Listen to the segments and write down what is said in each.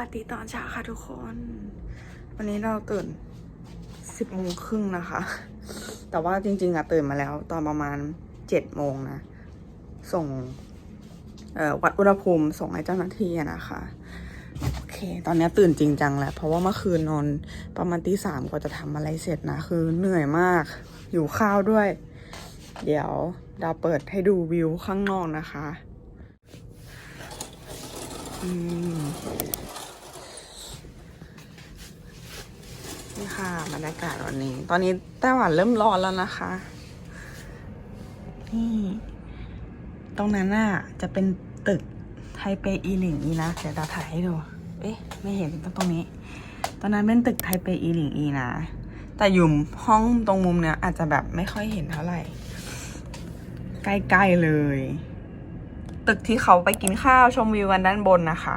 วัสดีตอนเช้าค่ะทุกคน วันนี้เราตื่นสิบโมงครึ่งนะคะ แต่ว่าจริง ๆอะตื่นมาแล้ว ตอนประมาณเจ็ดโมงนะ ส่งเอ่อวัดอุณหภูมิส่งให้เจ้าหน้าที่นะคะ โอเค ตอนนี้ตื่นจริงจังแล้วเพราะว่าเมื่อคืนนอนประมาณตีสามกว่าจะทำอะไรเสร็จนะ คือเหนื่อยมาก อยู่ข้าวด้วย เดี๋ยวดาวเปิดให้ดูวิวข้างนอกนะคะ อืม นี่ค่ะบรรยากาศวันนี้ ตอนนี้ไต้หวันเริ่มร้อนแล้วนะคะนี่ตรงนั้นน่ะจะเป็นตึกไทเปอีหลิงอีนะเดี๋ยวดาถ่ายให้ดู เอ๊ะ ไม่เห็นตรงนี้ ตอนนั้นเป็นตึกไทเปอีหลิงอีนะ แต่อยู่ห้องตรงมุมเนี้ยอาจจะแบบไม่ค่อยเห็นเท่าไหร่ ใกล้ๆเลย ตึกที่เขาไปกินข้าวชมวิวกันด้านบนนะคะ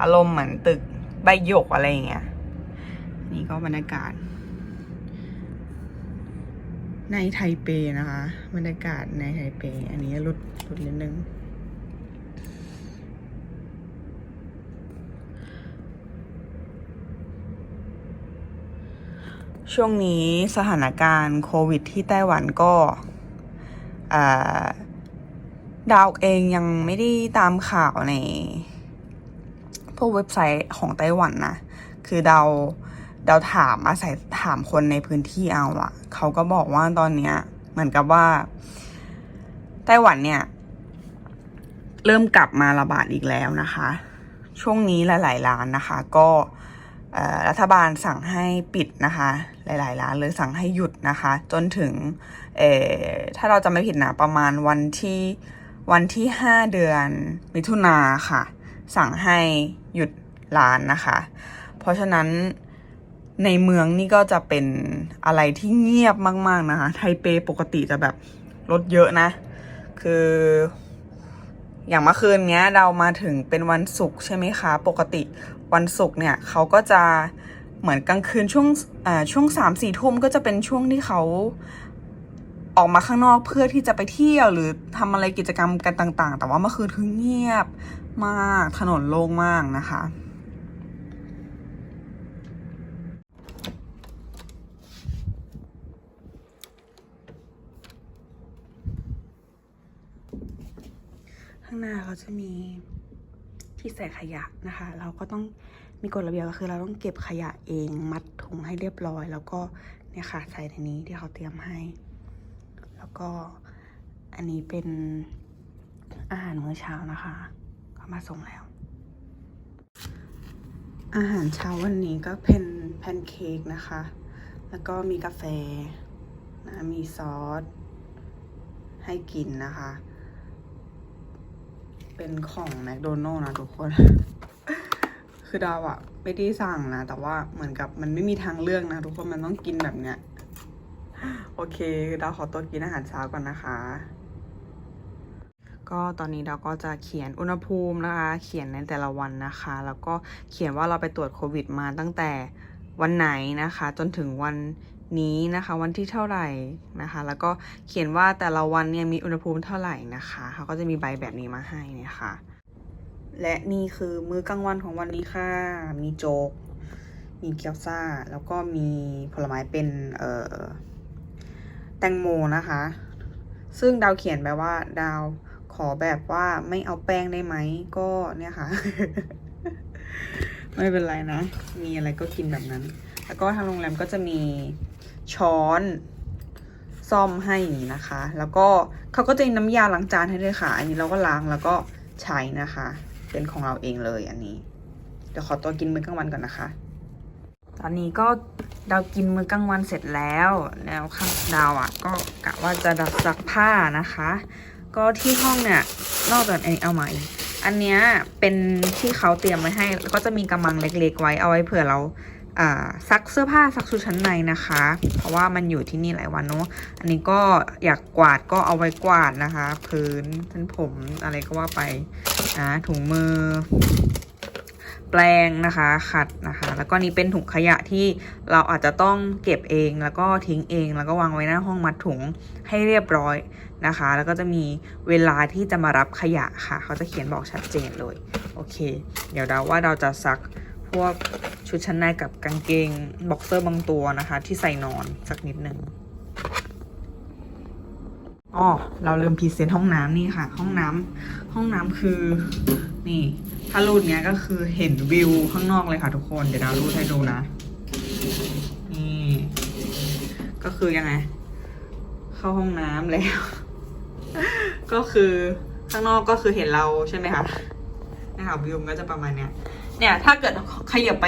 อารมณ์เหมือนตึกใบหยกอะไรอย่างเงี้ย นี่ก็บรรยากาศ ในไทเปนะคะ บรรยากาศในไทเป อันนี้รุดรุดนิดนึงช่วงนี้สถานการณ์โควิดที่ไต้หวันก็าดาวเองยังไม่ได้ตามข่าวในพวกเว็บไซต์ของไต้หวันนะ คือดาว เดาถามอาศัยถามคนในพื้นที่เอาอะเขาก็บอกว่าตอนเนี้ย เหมือนกับว่าไต้หวันเนี่ย เริ่มกลับมาระบาดอีกแล้วนะคะ ช่วงนี้หลายๆร้านนะคะ ก็รัฐบาลสั่งให้ปิดนะคะ หลาย ๆ ร้านเลยสั่งให้หยุดนะคะ จนถึงถ้าเราจะไม่ผิดนะประมาณวันที่วันที่ห้าเดือนมิถุนาค่ะ สั่งให้หยุดร้านนะคะ เพราะฉะนั้น ในเมืองนี่ก็จะเป็นอะไรที่เงียบมากๆนะคะ ไทเปปกติจะแบบรถเยอะนะ คือ อย่างเมื่อคืนเนี้ย เรามาถึงเป็นวันศุกร์ใช่ไหมคะ ปกติวันศุกร์เนี่ยเขาก็จะเหมือนกลางคืนช่วงช่วงสามสี่ทุ่มก็จะเป็นช่วงที่เขาออกมาข้างนอกเพื่อที่จะไปเที่ยวหรือทำอะไรกิจกรรมกันต่าง ๆ แต่ว่าเมื่อคืนคือเงียบมากถนนโล่งมากนะคะ ข้างหน้าเขาจะมีที่ใส่ขยะนะคะ เราก็ต้องมีกฎระเบียบก็คือ เราต้องเก็บขยะเองมัดถุงให้เรียบร้อย แล้วก็เนี่ยค่ะใส่ในนี้ที่เขาเตรียมให้ แล้วก็อันนี้เป็นอาหารมื้อเช้านะคะเขามาส่งแล้ว อาหารเช้าวันนี้ก็เป็นแพนเค้กนะคะ แล้วก็มีกาแฟนะมีซอสให้กินนะคะ เป็นของแมคโดนัลล์นะทุกคน คือดาวอะไม่ได้สั่งนะ แต่ว่าเหมือนกับมันไม่มีทางเลือกนะ ทุกคนมันต้องกินแบบเนี้ย โอเค ดาวขอตัวกินอาหารเช้าก่อนนะคะ ก็ตอนนี้ดาก็จะเขียนอุณหภูมินะคะ เขียนในแต่ละวันนะคะ แล้วก็เขียนว่าเราไปตรวจโควิดมาตั้งแต่วันไหนนะคะ จนถึงวัน นี้นะคะ วันที่เท่าไหร่นะคะ แล้วก็เขียนว่าแต่ละวันเนี่ยมีอุณหภูมิเท่าไหร่นะคะเขาก็จะมีใบแบบนี้มาให้นะคะ และนี่คือมื้อกลางวันของวันนี้ค่ะ มีโจ๊กมีเกี๊ยวซ่า แล้วก็มีผลไม้เป็นเอ่อแตงโมนะคะ ซึ่งดาวเขียนไปว่า ดาวขอแบบว่าไม่เอาแป้งได้ไหมก็เนี่ยค่ะ ไม่เป็นไรนะ มีอะไรก็กินแบบนั้น แล้วก็ทางโรงแรมก็จะมี ช้อนซ่อมให้นะคะ แล้วก็เขาก็จะมีน้ำยาล้างจานให้ด้วยค่ะ อันนี้เราก็ล้างแล้วก็ใช้นะคะ เป็นของเราเองเลยอันนี้ เดี๋ยวขอตัวกินมื้อกลางวันก่อนนะคะ ตอนนี้ก็ดาวกินมื้อกลางวันเสร็จแล้วแล้วข้างดาวอะก็กะว่าจะดับซักผ้านะคะ ก็ที่ห้องเนี่ยนอกจากอันนี้เอามาอีกอันเนี้ยเป็นที่เขาเตรียมไว้ให้แล้วก็จะมีกำมังเล็ก ๆ ไว้เอาไว้เผื่อเรา ซักเสื้อผ้าซักชุดชั้นในนะคะ เพราะว่ามันอยู่ที่นี่หลายวันเนาะอันนี้ก็อยากกวาดก็เอาไว้กวาดนะคะ พื้นเส้นผมอะไรก็ว่าไปนะถุงมือ แปรงนะคะ ขัดนะคะ แล้วก็นี่เป็นถุงขยะที่เราอาจจะต้องเก็บเองแล้วก็ทิ้งเอง แล้วก็วางไว้หน้าห้องมัดถุงให้เรียบร้อยนะคะ แล้วก็จะมีเวลาที่จะมารับขยะค่ะ เขาจะเขียนบอกชัดเจนเลย โอโอเค เดี๋ยวเราว่าเราจะซัก พวกชุดชั้นในกับกางเกงบ็อกเซอร์บางตัวนะคะ ที่ใส่นอนสักนิดหนึ่งอ๋อเราลืมพรีเซนต์ห้องน้ำนี่ค่ะ ห้องน้ำห้องน้ำคือนี่ ถ้ารูดเนี้ยก็คือเห็นวิวข้างนอกเลยค่ะทุกคน เดี๋ยวเรารูดให้ดูนะ นี่ ก็คือยังไง เข้าห้องน้ำแล้ว ก็คือข้างนอกก็คือเห็นเราใช่ไหมคะนะคะวิวมันก็จะประมาณเนี้ย เนี่ยถ้าเกิดขยับไป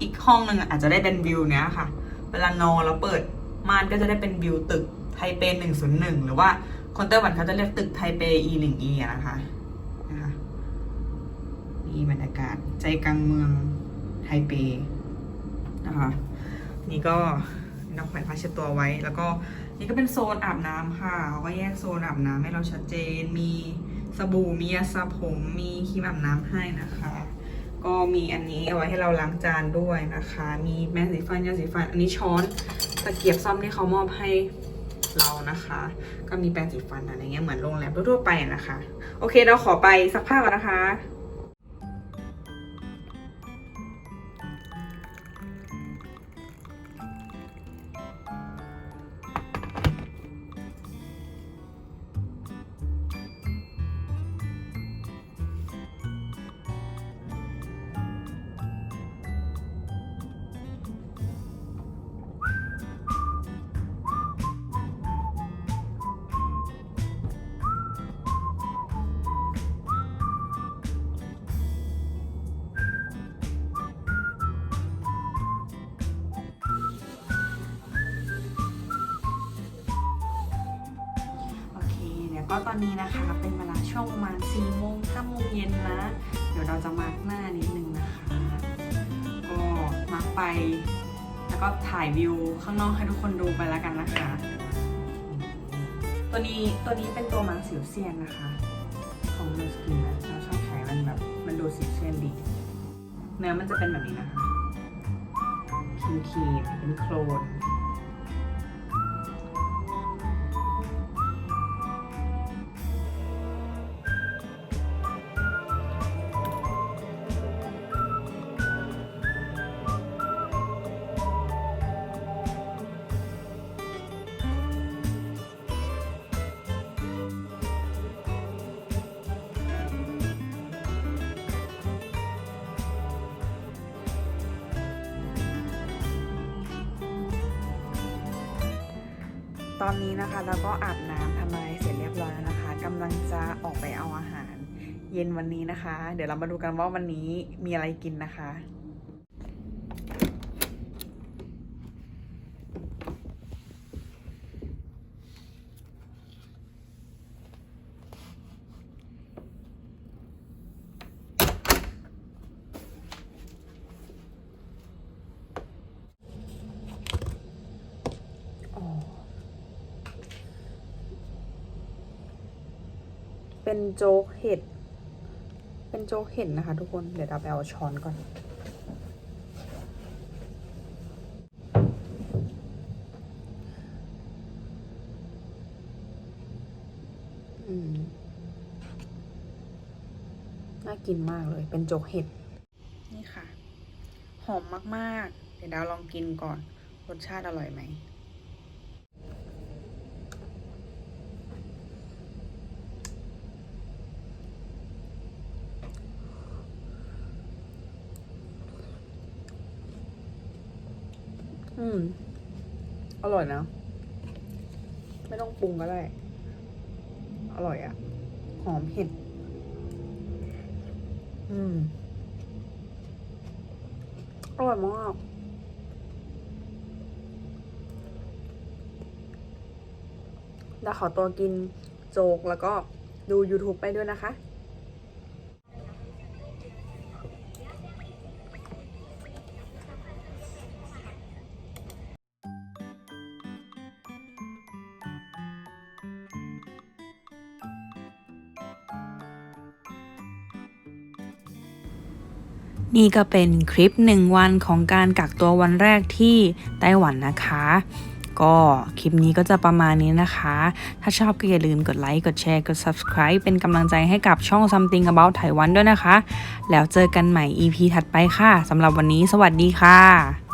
อีกห้องหนึ่งอาจจะได้เป็นวิวเนี้ยค่ะ เวลานอนแล้วเปิดม่านก็จะได้เป็นวิวตึกไทเปหนึ่งศูนย์หนึ่งหรือว่าคนไต้หวันเขาจะเรียกตึกไทเป e หนึ่ง e อะนะคะนะคะนี่บรรยากาศใจกลางเมืองไทเปนะคะนี่ก็น้องแขวนผ้าเช็ดตัวไว้ แล้วก็นี่ก็เป็นโซนอาบน้ำค่ะเขาก็แยกโซนอาบน้ำให้เราชัดเจน มีสบู่มียาสระผม มีครีมอาบน้ำให้นะคะ ก็มีอันนี้เอาไว้ให้เราล้างจานด้วยนะคะ มีแม่สีฟันยาสีฟัน อันนี้ช้อนตะเกียบซ่อมที่เขามอบให้เรานะคะ ก็มีแปรงสีฟันอะไรเงี้ยเหมือนโรงแรมทั่วๆไปนะคะ โอเคเราขอไปซักผ้าก่อนนะคะ ก็ตอนนี้นะคะเป็นเวลาช่วงประมาณ4โมง5โมงเย็นนะ เดี๋ยวเราจะมาร์กหน้านิดนึงนะคะก็มาร์กไป แล้วก็ถ่ายวิวข้างนอกให้ทุกคนดูไปแล้วกันนะคะ ตัวนี้ตัวนี้เป็นตัวมาร์กสิวเซียนนะคะ ของนูสกินนะเราชอบใช้มันแบบมันดูสิวเซียนดี เนื้อมันจะเป็นแบบนี้นะคะครีมครีมๆเป็นโคลน ตอนนี้นะคะเราก็อาบน้ำทำอะไรเสร็จเรียบร้อยแล้วนะคะกำลังจะออกไปเอาอาหาร เย็นวันนี้นะคะ เดี๋ยวเรามาดูกันว่าวันนี้มีอะไรกินนะคะ อ๋อ เป็นโจ๊กเห็ด เป็นโจ๊กเห็ดนะคะทุกคน เดี๋ยวเราไปเอาช้อนก่อน อืม น่ากินมากเลย เป็นโจ๊กเห็ด นี่ค่ะ หอมมาก ๆ เดี๋ยวดาวลองกินก่อน รสชาติอร่อยไหม อืม อร่อยนะ ไม่ต้องปรุงก็ได้ อร่อยอะ่ะ หอมเห็ด อืม อร่อยมากแล้วขอตัวกินโจกแล้วก็ดู YouTube ไปด้วยนะคะ นี่ก็เป็นคลิปหนึ่งวันของการกักตัววันแรกที่ไต้หวันนะคะ ก็คลิปนี้ก็จะประมาณนี้นะคะ ถ้าชอบก็อย่าลืมกดไลค์ กดแชร์ กด subscribe เป็นกำลังใจให้กับช่อง something about Taiwan ด้วยนะคะ แล้วเจอกันใหม่ EP ถัดไปค่ะสำหรับวันนี้สวัสดีค่ะ